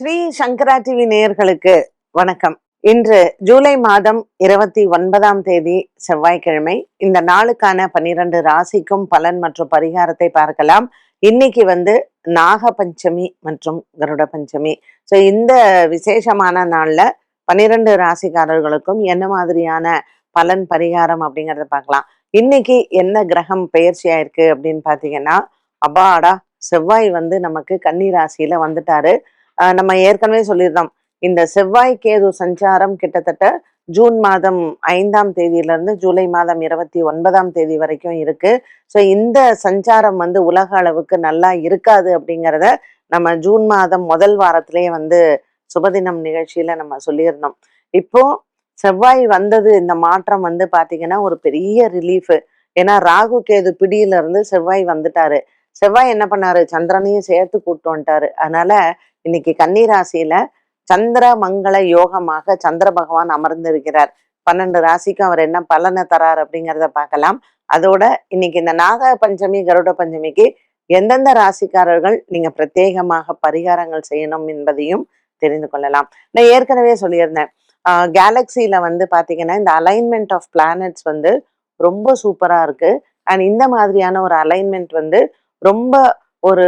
ஸ்ரீ சங்கரா TV நேயர்களுக்கு வணக்கம். இன்று ஜூலை மாதம் இருபத்தி ஒன்பதாம் தேதி செவ்வாய்க்கிழமை. இந்த நாளுக்கான பன்னிரண்டு ராசிக்கும் பலன் மற்றும் பரிகாரத்தை பார்க்கலாம். இன்னைக்கு வந்து நாக பஞ்சமி மற்றும் கருட பஞ்சமி ஸோ இந்த விசேஷமான நாள்ல பன்னிரண்டு ராசிக்காரர்களுக்கும் என்ன மாதிரியான பலன் பரிகாரம் அப்படிங்கிறத பார்க்கலாம். இன்னைக்கு என்ன கிரகம் பெயர்ச்சி ஆயிருக்கு அப்படின்னு பார்த்தீங்கன்னா அபாடா செவ்வாய் வந்து நமக்கு கன்னி ராசியில வந்துட்டாரு. நம்ம ஏற்கனவே சொல்லியிருந்தோம். இந்த செவ்வாய் கேது சஞ்சாரம் கிட்டத்தட்ட ஜூன் மாதம் ஐந்தாம் தேதியிலிருந்து ஜூலை மாதம் இருபத்தி ஒன்பதாம் தேதி வரைக்கும் இருக்கு. ஸோ இந்த சஞ்சாரம் வந்து உலக அளவுக்கு நல்லா இருக்காது அப்படிங்கிறத நம்ம ஜூன் மாதம் முதல் வாரத்திலேயே வந்து சுபதினம் நிகழ்ச்சியில நம்ம சொல்லியிருந்தோம். இப்போ செவ்வாய் வந்தது இந்த மாற்றம் வந்து பாத்தீங்கன்னா ஒரு பெரிய ரிலீஃப் ஏன்னா ராகு கேது பிடியில இருந்து செவ்வாய் வந்துட்டாரு. செவ்வாய் என்ன பண்ணாரு? சந்திரனையும் சேர்த்து கூட்டு வந்துட்டாரு. அதனால இன்னைக்கு கன்னிராசியில சந்திர மங்கள யோகமாக சந்திர பகவான் அமர்ந்திருக்கிறார். பன்னெண்டு ராசிக்கும் அவர் என்ன பலனை தரார் அப்படிங்கிறத பார்க்கலாம். அதோட இன்னைக்கு இந்த நாக பஞ்சமி கருட பஞ்சமிக்கு எந்தெந்த ராசிக்காரர்கள் நீங்க பிரத்யேகமாக பரிகாரங்கள் செய்யணும் என்பதையும் தெரிந்து கொள்ளலாம். நான் ஏற்கனவே சொல்லியிருந்தேன். கேலக்சியில வந்து பாத்தீங்கன்னா இந்த அலைன்மெண்ட் ஆஃப் பிளானட்ஸ் வந்து ரொம்ப சூப்பரா இருக்கு. அண்ட் இந்த மாதிரியான ஒரு அலைன்மெண்ட் வந்து ரொம்ப ஒரு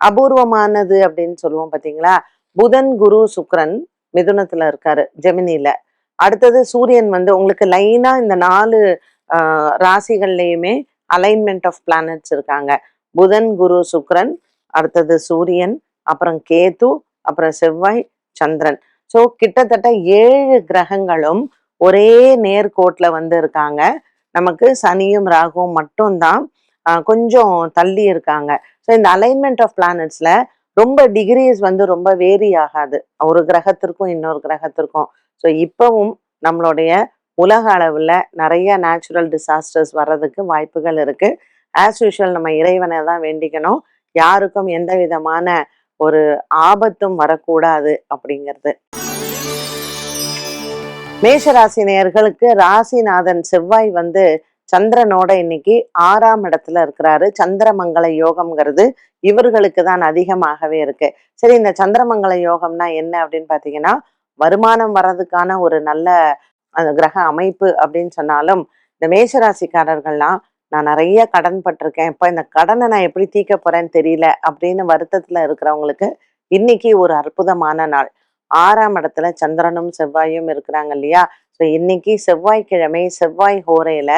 அபூர்வமானது அப்படின்னு சொல்லுவோம் பார்த்தீங்களா புதன் குரு சுக்ரன் மிதுனத்துல இருக்காரு ஜெமினில அடுத்தது சூரியன் வந்து உங்களுக்கு லைனா இந்த நாலு ராசிகள்லையுமே அலைன்மெண்ட் ஆஃப் பிளானட்ஸ் இருக்காங்க. புதன் குரு சுக்ரன் அடுத்தது சூரியன் அப்புறம் கேது அப்புறம் செவ்வாய் சந்திரன். ஸோ கிட்டத்தட்ட ஏழு கிரகங்களும் ஒரே நேர்கோட்டில் வந்து இருக்காங்க. நமக்கு சனியும் ராகுவும் மட்டும்தான் கொஞ்சம் தள்ளி இருக்காங்க. ஸோ இந்த அலைன்மெண்ட் ஆஃப் பிளானட்ஸில் ரொம்ப டிகிரிஸ் வந்து ரொம்ப வேரி ஆகாது. ஒரு கிரகத்திற்கும் இன்னொரு கிரகத்திற்கும். ஸோ இப்பவும் நம்மளுடைய உலக அளவில் நிறைய நேச்சுரல் டிசாஸ்டர்ஸ் வர்றதுக்கு வாய்ப்புகள் இருக்குது ஆஸ் யூஷுவல் நம்ம இறைவனை தான் வேண்டிக்கணும். யாருக்கும் எந்த விதமான ஒரு ஆபத்தும் வரக்கூடாது அப்படிங்கிறது. மேஷராசி நேயர்களுக்கு ராசிநாதன் செவ்வாய் வந்து சந்திரனோட இன்னைக்கு ஆறாம் இடத்துல இருக்கிறாரு. சந்திரமங்கல யோகம்ங்கிறது இவர்களுக்கு தான் அதிகமாகவே இருக்கு. சரி இந்த சந்திரமங்கல யோகம்னா என்ன அப்படின்னு பாத்தீங்கன்னா வருமானம் வர்றதுக்கான ஒரு நல்ல அந்த கிரக அமைப்பு அப்படின்னு சொன்னாலும் இந்த மேஷராசிக்காரர்கள்லாம் நான் நிறைய கடன் பட்டிருக்கேன். இப்போ இந்த கடனை நான் எப்படி தீர்க்க போறேன்னு தெரியல அப்படின்னு வருத்தத்துல இருக்கிறவங்களுக்கு இன்னைக்கு ஒரு அற்புதமான நாள். ஆறாம் இடத்துல சந்திரனும் செவ்வாயும் இருக்கிறாங்க இல்லையா? ஸோ இன்னைக்கு செவ்வாய்க்கிழமை செவ்வாய் ஹோரையில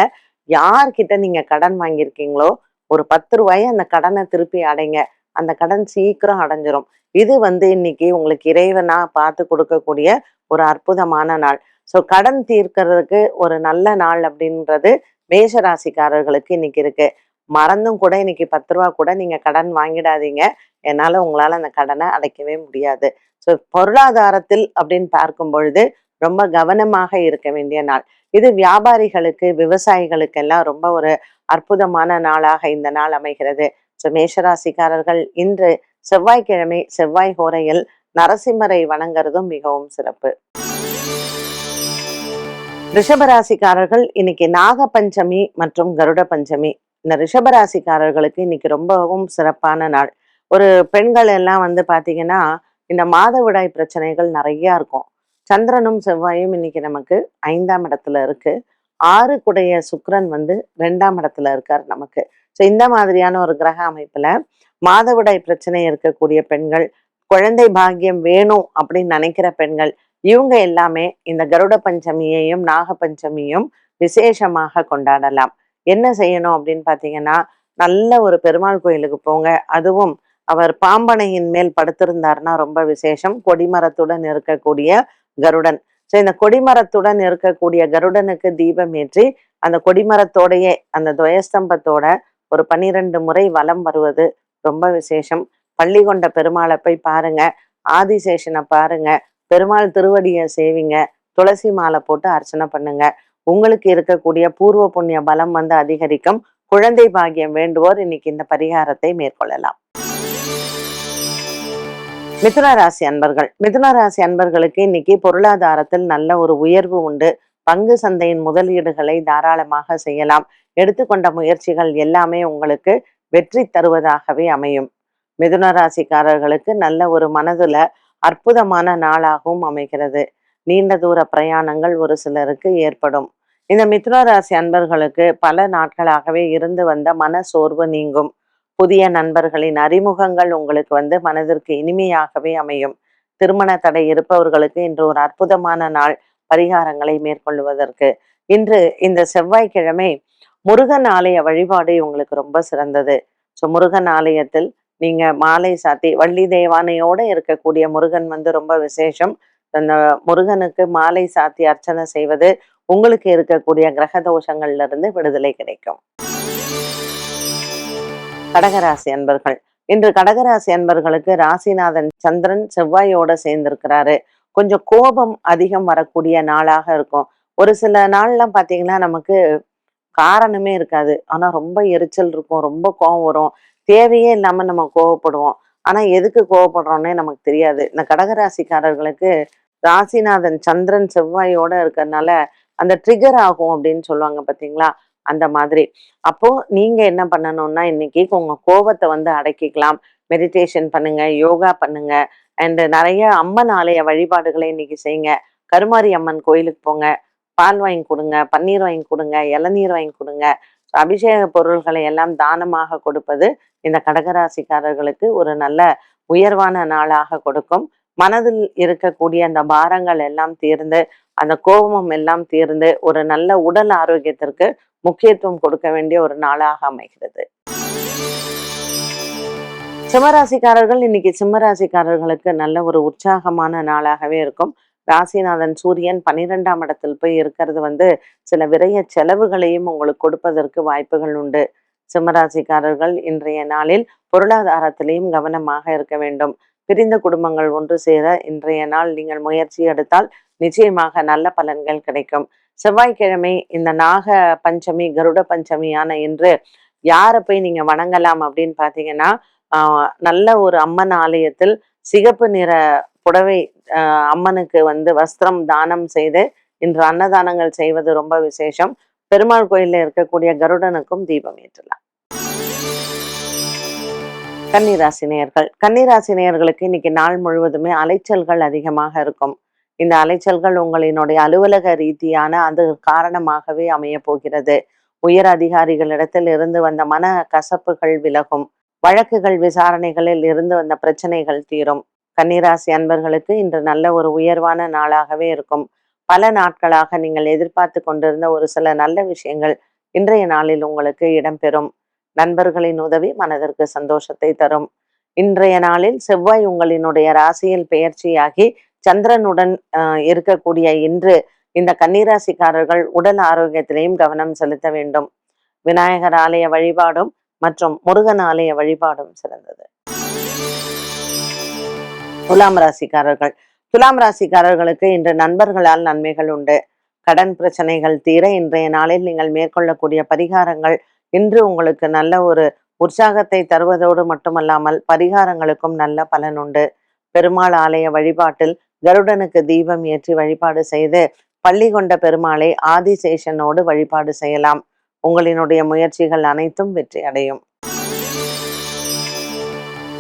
யார்கிட்ட நீங்க கடன் வாங்கியிருக்கீங்களோ ஒரு பத்து ரூபாயை அந்த கடனை திருப்பி அடைங்க. அந்த கடன் சீக்கிரம் அடைஞ்சிரும். இது வந்து இன்னைக்கு உங்களுக்கு இறைவனா பார்த்து கொடுக்கக்கூடிய ஒரு அற்புதமான நாள். ஸோ கடன் தீர்க்கறதுக்கு ஒரு நல்ல நாள் அப்படின்றது மேஷ ராசிக்காரர்களுக்கு இன்னைக்கு இருக்கு. மறந்தும் கூட இன்னைக்கு பத்து ரூபா கூட நீங்க கடன் வாங்கிடாதீங்க. என்னால உங்களால அந்த கடனை அடைக்கவே முடியாது. ஸோ பொருளாதாரத்தில் அப்படின்னு பார்க்கும் பொழுது ரொம்ப கவனமாக இருக்க வேண்டிய நாள். இது வியாபாரிகளுக்கு விவசாயிகளுக்கெல்லாம் ரொம்ப ஒரு அற்புதமான நாளாக இந்த நாள் அமைகிறது. ஸோ மேஷராசிக்காரர்கள் இன்று செவ்வாய்க்கிழமை செவ்வாய் ஹோரையில் நரசிம்மரை வணங்குறதும் மிகவும் சிறப்பு. ரிஷபராசிக்காரர்கள் இன்னைக்கு நாக பஞ்சமி மற்றும் கருட பஞ்சமி. இந்த ரிஷபராசிக்காரர்களுக்கு இன்னைக்கு ரொம்பவும் சிறப்பான நாள். ஒரு பெண்கள் எல்லாம் வந்து பாத்தீங்கன்னா இந்த மாதவிடாய் பிரச்சனைகள் நிறைய இருக்கும். சந்திரனும் செவ்வாயும் இன்னைக்கு நமக்கு ஐந்தாம் இடத்துல இருக்கு. ஆறு குடைய சுக்கிரன் வந்து ரெண்டாம் இடத்துல இருக்கார் நமக்கு. ஸோ இந்த மாதிரியான ஒரு கிரக அமைப்புல மாதவிடாய் பிரச்சனை இருக்கக்கூடிய பெண்கள் குழந்தை பாக்கியம் வேணும் அப்படின்னு நினைக்கிற பெண்கள் இவங்க எல்லாமே இந்த கருட பஞ்சமியையும் நாக பஞ்சமியும் விசேஷமாக கொண்டாடலாம். என்ன செய்யணும் அப்படின்னு பார்த்தீங்கன்னா நல்ல ஒரு பெருமாள் கோயிலுக்கு போங்க. அதுவும் அவர் பாம்பனையின் மேல் படுத்திருந்தாருன்னா ரொம்ப விசேஷம். கொடிமரத்துடன் இருக்கக்கூடிய கருடன். ஸோ இந்த கொடிமரத்துடன் இருக்கக்கூடிய கருடனுக்கு தீபம் ஏற்றி அந்த கொடிமரத்தோடையே அந்த துவயஸ்தம்பத்தோட ஒரு பன்னிரண்டு முறை வலம் வருவது ரொம்ப விசேஷம். பள்ளி கொண்ட பெருமாளை போய் பாருங்க. ஆதிசேஷனை பாருங்க. பெருமாள் திருவடியை சேவிங்க. துளசி மாலை போட்டு அர்ச்சனை பண்ணுங்க. உங்களுக்கு இருக்கக்கூடிய பூர்வ புண்ணிய பலம் வந்து அதிகரிக்கும். குழந்தை பாகியம் வேண்டுவோர் இன்னைக்கு இந்த பரிகாரத்தை மேற்கொள்ளலாம். மிதுன ராசி அன்பர்கள். மிதுன ராசி அன்பர்களுக்கு இன்னைக்கு பொருளாதாரத்தில் நல்ல ஒரு உயர்வு உண்டு. பங்கு சந்தையின் முதலீடுகளை தாராளமாக செய்யலாம். எடுத்துக்கொண்ட முயற்சிகள் எல்லாமே உங்களுக்கு வெற்றி தருவதாகவே அமையும். மிதுன ராசிக்காரர்களுக்கு நல்ல ஒரு மனதுல அற்புதமான நாளாகவும் அமைகிறது. நீண்ட தூர பிரயாணங்கள் ஒரு சிலருக்கு ஏற்படும். இந்த மிதுன ராசி அன்பர்களுக்கு பல நாட்களாகவே இருந்து வந்த மன சோர்வு நீங்கும். புதிய நண்பர்களின் அறிமுகங்கள் உங்களுக்கு வந்து மனதிற்கு இனிமையாகவே அமையும். திருமண தடை இருப்பவர்களுக்கு இன்று ஒரு அற்புதமான நாள் பரிகாரங்களை மேற்கொள்வதற்கு. இன்று இந்த செவ்வாய்க்கிழமை முருகன் ஆலய வழிபாடு உங்களுக்கு ரொம்ப சிறந்தது. ஸோ முருகன் ஆலயத்தில் நீங்க மாலை சாத்தி வள்ளி தேவானையோட இருக்கக்கூடிய முருகன் வந்து ரொம்ப விசேஷம். அந்த முருகனுக்கு மாலை சாத்தி அர்ச்சனை செய்வது உங்களுக்கு இருக்கக்கூடிய கிரக தோஷங்கள்ல இருந்து விடுதலை கிடைக்கும். கடகராசி அன்பர்கள். இன்று கடகராசி அன்பர்களுக்கு ராசிநாதன் சந்திரன் செவ்வாயோட சேர்ந்திருக்கிறாரு. கொஞ்சம் கோபம் அதிகம் வரக்கூடிய நாளாக இருக்கும். ஒரு சில நாள்லாம் பாத்தீங்கன்னா நமக்கு காரணமே இருக்காது. ஆனா ரொம்ப எரிச்சல் இருக்கும் ரொம்ப கோபம் வரும். தேவையே இல்லாம நம்ம கோவப்படுவோம். ஆனா எதுக்கு கோவப்படுறோம்னே நமக்கு தெரியாது. இந்த கடகராசிக்காரர்களுக்கு ராசிநாதன் சந்திரன் செவ்வாயோட இருக்கிறதுனால அந்த ட்ரிகர் ஆகும் அப்படின்னு சொல்லுவாங்க பாத்தீங்களா? அந்த மாதிரி. அப்போ நீங்க என்ன பண்ணணும்னா இன்னைக்கு உங்க கோபத்தை வந்து அடக்கிக்கலாம். மெடிடேஷன் பண்ணுங்க யோகா பண்ணுங்க. அண்ட் நிறைய அம்மன் ஆலய வழிபாடுகளை இன்னைக்கு செய்யுங்க. கருமாரி அம்மன் கோயிலுக்கு போங்க. பால் வாங்கி கொடுங்க பன்னீர் வாங்கி கொடுங்க இளநீர் வாங்கி கொடுங்க. அபிஷேக பொருள்களை எல்லாம் தானமாக கொடுப்பது இந்த கடகராசிக்காரர்களுக்கு ஒரு நல்ல உயர்வான நாளாக கொடுக்கும். மனதில் இருக்கக்கூடிய அந்த பாரங்கள் எல்லாம் தீர்ந்து அந்த கோபமும் எல்லாம் தீர்ந்து ஒரு நல்ல உடல் ஆரோக்கியத்திற்கு முக்கியத்துவம் கொடுக்க வேண்டிய ஒரு நாளாக அமைகிறது. சிம்மராசிக்காரர்கள் இன்னைக்கு சிம்மராசிக்காரர்களுக்கு நல்ல ஒரு உற்சாகமான நாளாகவே இருக்கும். ராசிநாதன் சூரியன் பன்னிரெண்டாம் இடத்தில் போய் இருக்கிறது வந்து சில விரைய செலவுகளையும் உங்களுக்கு கொடுப்பதற்கு வாய்ப்புகள் உண்டு. சிம்மராசிக்காரர்கள் இன்றைய நாளில் பொருளாதாரத்திலையும் கவனமாக இருக்க வேண்டும். பிரிந்த குடும்பங்கள் ஒன்று சேர இன்றைய நாள் நீங்கள் முயற்சி எடுத்தால் நிச்சயமாக நல்ல பலன்கள் கிடைக்கும். செவ்வாய்க்கிழமை இந்த நாக பஞ்சமி கருட பஞ்சமியான இன்று யாரை போய் நீங்க வணங்கலாம் அப்படின்னு பாத்தீங்கன்னா ஆஹ் நல்ல ஒரு அம்மன் ஆலயத்தில் சிகப்பு நிற புடவை அம்மனுக்கு வந்து வஸ்திரம் தானம் செய்து இன்று அன்னதானங்கள் செய்வது ரொம்ப விசேஷம். பெருமாள் கோயில்ல இருக்கக்கூடிய கருடனுக்கும் தீபம் ஏற்றலாம். கன்னிராசினியர்கள். கன்னிராசினியர்களுக்கு இன்னைக்கு நாள் முழுவதுமே அலைச்சல்கள் அதிகமாக இருக்கும். இந்த அலைச்சல்கள் உங்களினுடைய அலுவலக ரீதியான அது காரணமாகவே அமைய போகிறது. உயர் அதிகாரிகளிடத்தில் இருந்து வந்த மன கசப்புகள் விலகும். வழக்குகள் விசாரணைகளில் இருந்து வந்த பிரச்சனைகள் தீரும். கன்னிராசி அன்பர்களுக்கு இன்று நல்ல ஒரு உயர்வான நாளாகவே இருக்கும். பல நாட்களாக நீங்கள் எதிர்பார்த்து கொண்டிருந்த ஒரு சில நல்ல விஷயங்கள் இன்றைய நாளில் உங்களுக்கு இடம்பெறும். நண்பர்களின் உதவி மனதிற்கு சந்தோஷத்தை தரும். இன்றைய நாளில் செவ்வாய் உங்களினுடைய ராசியில் பெயர்ச்சியாகி சந்திரனுடன் இருக்கக்கூடிய இன்று இந்த கன்னிராசிக்காரர்கள் உடல் ஆரோக்கியத்திலையும் கவனம் செலுத்த வேண்டும். விநாயகர் ஆலய வழிபாடும் மற்றும் முருகன் ஆலய வழிபாடும் சிறந்தது. துலாம் ராசிக்காரர்கள். துலாம் ராசிக்காரர்களுக்கு இன்று நண்பர்களால் நன்மைகள் உண்டு. கடன் பிரச்சனைகள் தீர இன்றைய நாளில் நீங்கள் மேற்கொள்ளக்கூடிய பரிகாரங்கள் இன்று உங்களுக்கு நல்ல ஒரு உற்சாகத்தை தருவதோடு மட்டுமல்லாமல் பரிகாரங்களுக்கும் நல்ல பலன் உண்டு. பெருமாள் ஆலய வழிபாட்டில் கருடனுக்கு தீபம் ஏற்றி வழிபாடு செய்து பள்ளி கொண்ட பெருமாளை ஆதிசேஷனோடு வழிபாடு செய்யலாம். உங்களினுடைய முயற்சிகள் அனைத்தும் வெற்றி அடையும்.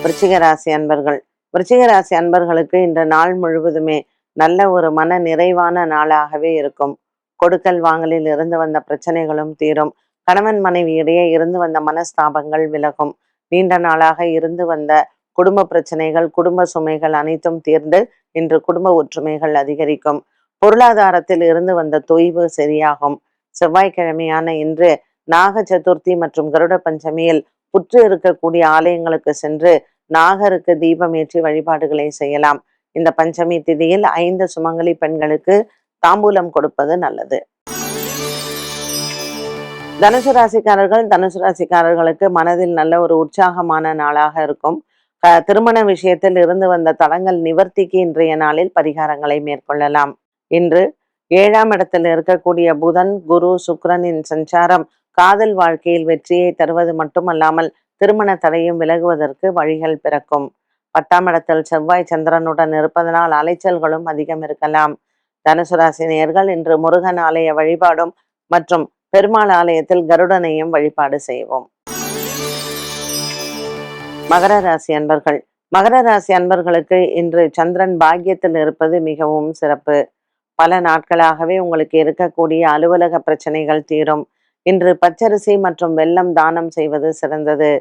விருச்சிகராசி அன்பர்கள் விருச்சிகராசி அன்பர்களுக்கு இந்த நாள் முழுவதுமே நல்ல ஒரு மன நிறைவான நாளாகவே இருக்கும். கொடுக்கல் வாங்கலில் இருந்து வந்த பிரச்சனைகளும் தீரும். கணவன் மனைவி இடையே இருந்து வந்த மனஸ்தாபங்கள் விலகும். நீண்ட நாளாக இருந்து வந்த குடும்ப பிரச்சனைகள் குடும்ப சுமைகள் அனைத்தும் தீர்ந்து இன்று குடும்ப ஒற்றுமைகள் அதிகரிக்கும். பொருளாதாரத்தில் இருந்து வந்த தொய்வு சரியாகும். செவ்வாய்க்கிழமையான இன்று நாக சதுர்த்தி மற்றும் கருட பஞ்சமியில் புற்று இருக்கக்கூடிய ஆலயங்களுக்கு சென்று நாகருக்கு தீபம் ஏற்றி வழிபாடுகளை செய்யலாம். இந்த பஞ்சமி திதியில் ஐந்து சுமங்கலி பெண்களுக்கு தாம்பூலம் கொடுப்பது நல்லது. தனுசு ராசிக்காரர்கள் தனுசு ராசிக்காரர்களுக்கு மனதில் நல்ல ஒரு உற்சாகமான நாளாக இருக்கும். திருமண விஷயத்தில் இருந்து வந்த தடங்கள் நிவர்த்திக்கு இன்றைய நாளில் பரிகாரங்களை மேற்கொள்ளலாம். இன்று ஏழாம் இடத்தில் இருக்கக்கூடிய புதன் குரு சுக்கரனின் சஞ்சாரம் காதல் வாழ்க்கையில் வெற்றியை தருவது மட்டுமல்லாமல் திருமண தடையும் விலகுவதற்கு வழிகள் பிறக்கும். பத்தாம் இடத்தில் செவ்வாய் சந்திரனுடன் இருப்பதனால் அலைச்சல்களும் அதிகம் இருக்கலாம் தனுசு ராசினியர்கள் இன்று முருகன் ஆலய வழிபாடும் மற்றும் பெருமாள் ஆலயத்தில் கருடனையும் வழிபாடு செய்வோம். மகர ராசி அன்பர்கள். மகர ராசி அன்பர்களுக்கு இன்று சந்திரன் பாக்கியத்தில் இருப்பது மிகவும் சிறப்பு. பல நாட்களாகவே உங்களுக்கு இருக்கக்கூடிய அலுவலக பிரச்சனைகள் தீரும். இன்று பச்சரிசி மற்றும் வெள்ளம் தானம் செய்வது சிறந்தது.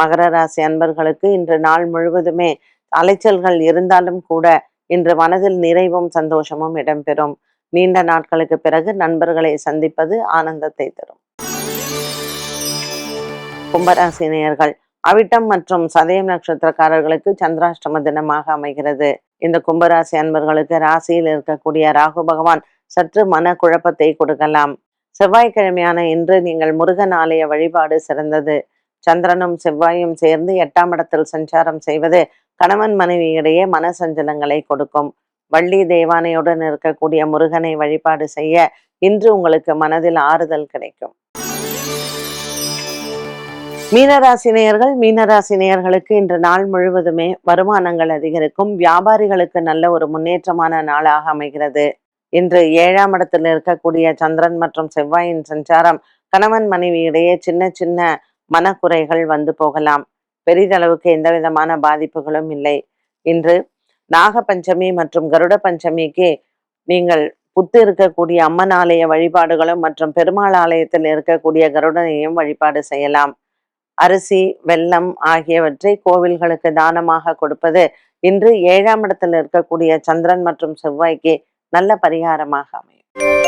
மகர ராசி அன்பர்களுக்கு இன்று நாள் முழுவதுமே அலைச்சல்கள் இருந்தாலும் கூட இன்று மனதில் நிறைவும் சந்தோஷமும் இடம்பெறும். நீண்ட நாட்களுக்கு பிறகு நண்பர்களை சந்திப்பது ஆனந்தத்தை தரும். கும்பராசினியர்கள் அவிட்டம் மற்றும் சதயம் நட்சத்திரக்காரர்களுக்கு சந்திராஷ்டம தினமாக அமைகிறது. இந்த கும்பராசி அன்பர்களுக்கு ராசியில் இருக்கக்கூடிய ராகு பகவான் சற்று மன குழப்பத்தை கொடுக்கலாம். செவ்வாய்க்கிழமையான இன்று நீங்கள் முருகன் ஆலய வழிபாடு சிறந்தது. சந்திரனும் செவ்வாயும் சேர்ந்து எட்டாம் இடத்தில் சஞ்சாரம் செய்வது கணவன் மனைவியிடையே மன சஞ்சலங்களை கொடுக்கும். வள்ளி தேவானையுடன் இருக்கக்கூடிய முருகனை வழிபாடு செய்ய இன்று உங்களுக்கு மனதில் ஆறுதல் கிடைக்கும். மீனராசினியர்கள் மீனராசினியர்களுக்கு இன்று நாள் முழுவதுமே வருமானங்கள் அதிகரிக்கும். வியாபாரிகளுக்கு நல்ல ஒரு முன்னேற்றமான நாளாக அமைகிறது. இன்று ஏழாம் இடத்தில் இருக்கக்கூடிய சந்திரன் மற்றும் செவ்வாயின் சஞ்சாரம் கணவன் மனைவியிடையே சின்ன சின்ன மனக்குறைகள் வந்து போகலாம். பெரிதளவுக்கு எந்த விதமான பாதிப்புகளும் இல்லை. இன்று நாக பஞ்சமி மற்றும் கருட பஞ்சமிக்கு நீங்கள் புத்து இருக்கக்கூடிய அம்மன் ஆலய வழிபாடுகளும் மற்றும் பெருமாள் ஆலயத்தில் இருக்கக்கூடிய கருடனையும் வழிபாடு செய்யலாம். அரிசி வெல்லம் ஆகியவற்றை கோவில்களுக்கு தானமாக கொடுப்பது இன்று ஏழாம் இடத்தில் இருக்கக்கூடிய சந்திரன் மற்றும் செவ்வாய்க்கு நல்ல பரிகாரமாக அமையும்.